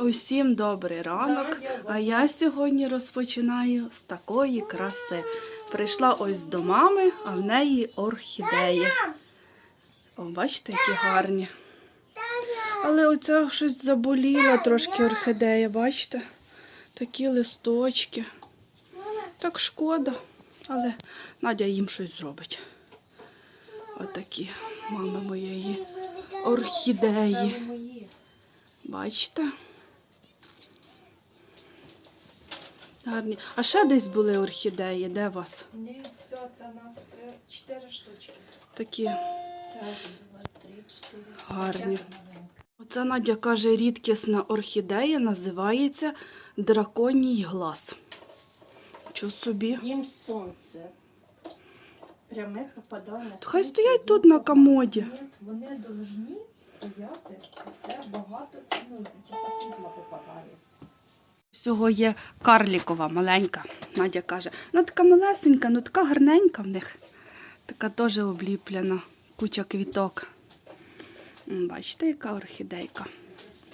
Усім добрий ранок. А я сьогодні розпочинаю з такої краси. Прийшла ось до мами, а в неї орхідеї. О, бачите, які гарні. Але оця щось заболіла трошки орхідея, бачите? Такі листочки. Так шкода, але Надя їм щось зробить. Отакі мами моєї орхідеї. Бачите? Гарні. А ще десь були орхідеї, де у вас? Ні, все, це у нас три, чотири штучки. Такі Раз, два, три, чотири. гарні. Оце Надя каже, рідкісна орхідея називається драконій глаз. Що собі? Їм сонце. Пряме попадає на Хай сонце, стоять їм тут на комоді. Ні, Вони повинні стояти, де багато ну, типа світла попадає. Всього є карлікова маленька. Надя каже, вона така малесенька, ну така гарненька в них. Така теж обліплена, куча квіток. Бачите, яка орхідейка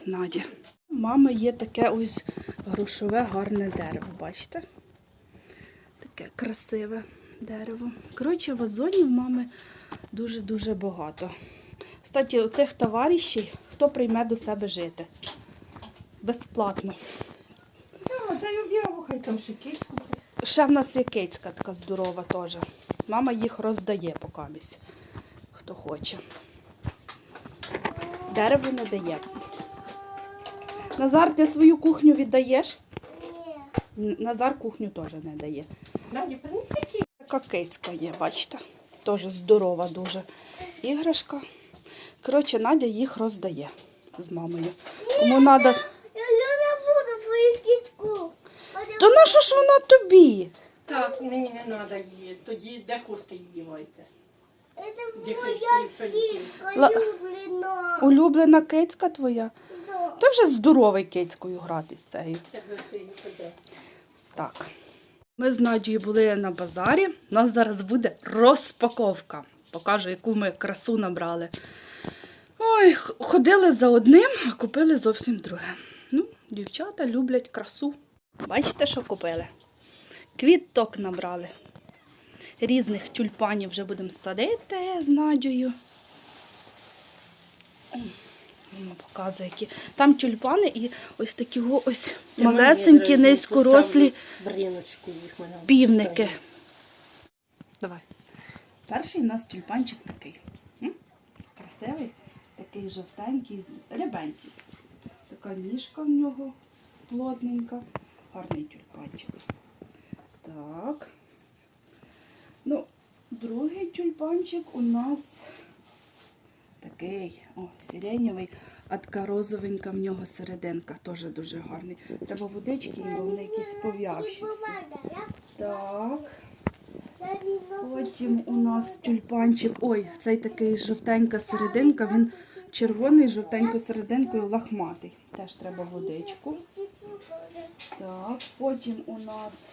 Наді. У мами є таке ось грушове гарне дерево, бачите? Таке красиве дерево. Коротше, вазонів мами дуже-дуже багато. Кстати, оцих товаришів хто прийме до себе жити? Безплатно. Дай об'яву, хай там ще кицьку. Ще в нас є кицька така здорова теж. Мама їх роздає покамість, хто хоче. Дерево не дає. Назар, ти свою кухню віддаєш? Ні. Назар кухню теж не дає. Наді, принеси. Така кицька є, бачите? Теж здорова дуже іграшка. Коротше, Надя їх роздає з мамою. Кому треба. Я, я не буду свою кітку. То на що ж вона тобі? Так, мені не треба її. Тоді де хочете її дівайте. Это Дихай моя свої кітка, Ла- люблена. Улюблена кицька твоя? Да. Ти вже здоровий кицькою грати з цією. Тебе це і тебе. Так. Ми з Надією були на базарі. У нас зараз буде розпаковка. Покажу, яку ми красу набрали. Ой, х- ходили за одним, а купили зовсім друге. Ну, дівчата люблять красу. Бачите, що купили? Квіток набрали. Різних тюльпанів вже будемо садити з Надією. Мама показує, які. Там тюльпани і ось такі ось малесенькі, низькорослі півники. Давай. Перший у нас тюльпанчик такий. М? Красивий, такий жовтенький, рябенький. Така ніжка в нього плотненька. Гарний тюльпанчик. Так. Ну, другий тюльпанчик у нас такий, о, сиренєвий, а розовенька в нього серединка. Теж дуже гарний. Треба водички, бо вони якісь пов'явші. Так. Потім у нас тюльпанчик. Ой, цей такий жовтенька серединка, він червоний, з жовтенькою серединкою лахматий. Теж треба водичку. Так, потім у нас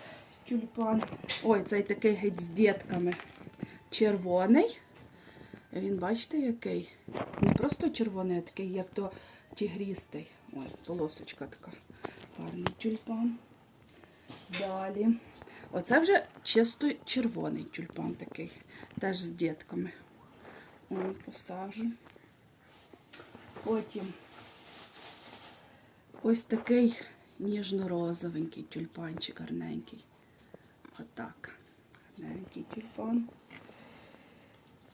тюльпан. Ой, цей такий геть з дітками. Червоний. Він, бачите, який? Не просто червоний, а такий, як то тігрістий. Ой, полосочка така. Гарний тюльпан. Далі. Оце вже чисто червоний тюльпан такий, теж з дітками. Ой, посажу. Потім ось такий ніжно-розовенький тюльпанчик гарненький. Отак. Гарненький тюльпан.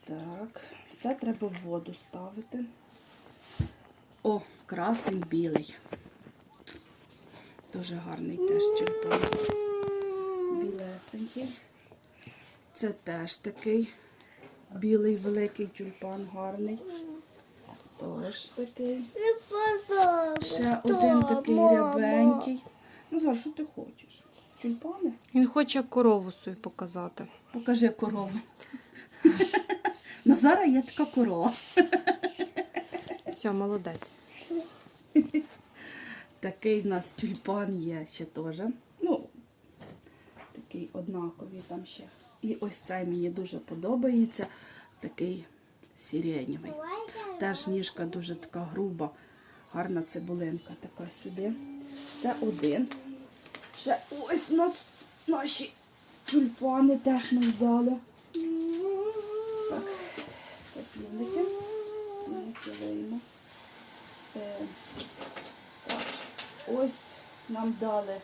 Так, все треба в воду ставити. О, красень білий. Дуже гарний теж тюльпан білесенький. Це теж такий білий великий тюльпан гарний. Теж такий. Ще один такий рябенький. Назар, що ти хочеш? Тюльпани? Він хоче корову свою показати. Покажи корову. Назара є така корова. Все, молодець. Такий в нас тюльпан є ще теж. Ну, такий однаковий там ще. І ось цей мені дуже подобається. Такий сиренєвий. Теж ніжка дуже така груба, Гарна цибулинка така сюди. Це один. Ще ось у нас наші тюльпани теж ми взяли. Так, це півники. Півники. Е, так, ось нам дали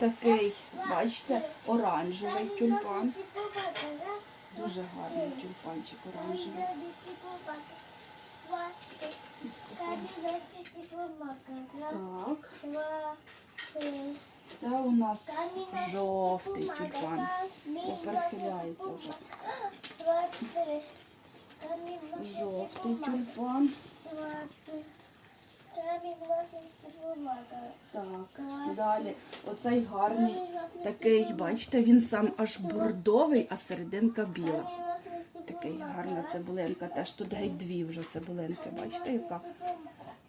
такий, бачите, оранжевий тюльпан. Дуже гарний тюльпанчик оранжевий. Так, це у нас жовтий тюльпан. Поперхиляється вже. Жовтий тюльпан. Так, далі. Оцей гарний такий, бачите, він сам аж бордовий, а серединка біла. Такий гарна цибулинка. Теж тут геть дві вже цибулинки, бачите, яка.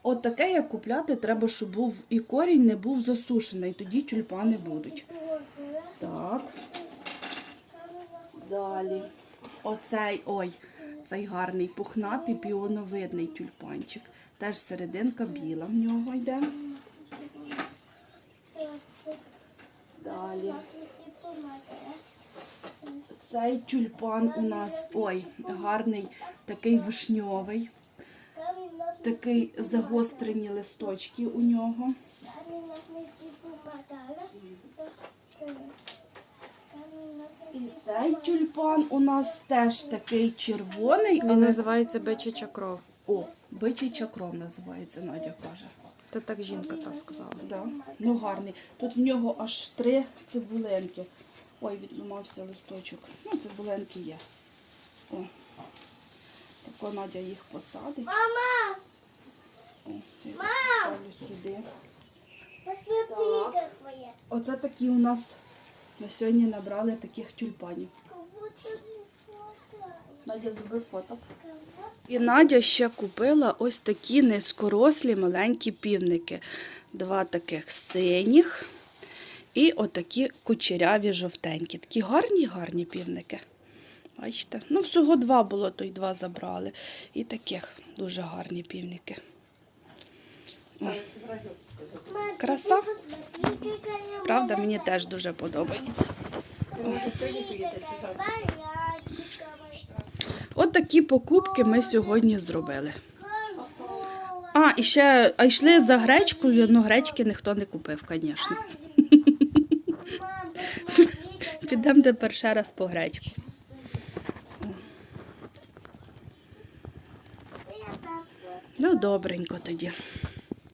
От таке, як купляти, треба, щоб був і корінь не був засушений, тоді тюльпани будуть. Так, далі. Оцей, ой, цей гарний пухнатий піоновидний тюльпанчик. Теж серединка біла в нього йде. Далі. Цей тюльпан у нас, ой, гарний, такий вишньовий, такий загострені листочки у нього. І цей тюльпан у нас теж такий червоний, Він але називається бичача кров. о, бичий чакров називається, Надя каже. Це так жінка та сказала. Да. Ну гарний. Тут в нього аж три цибулинки. Ой, відламався листочок. Ну, цибулинки є. О. Тако Надя їх посадить. Мама, О, я поставлю сюди. твоє. Оце такі у нас ми сьогодні набрали таких тюльпанів. Надя зробив фото. І Надя ще купила ось такі низькорослі маленькі півники. Два таких синіх і отакі кучеряві жовтенькі. Такі гарні, гарні півники. Бачите? Ну, всього два було, то й два забрали. І таких дуже гарні півники. Краса. Правда, мені теж дуже подобається. От такі покупки ми сьогодні зробили. А, і ще а йшли за гречкою, але гречки ніхто не купив, звісно. Підемо тепер ще раз по гречку. Ну, добренько тоді.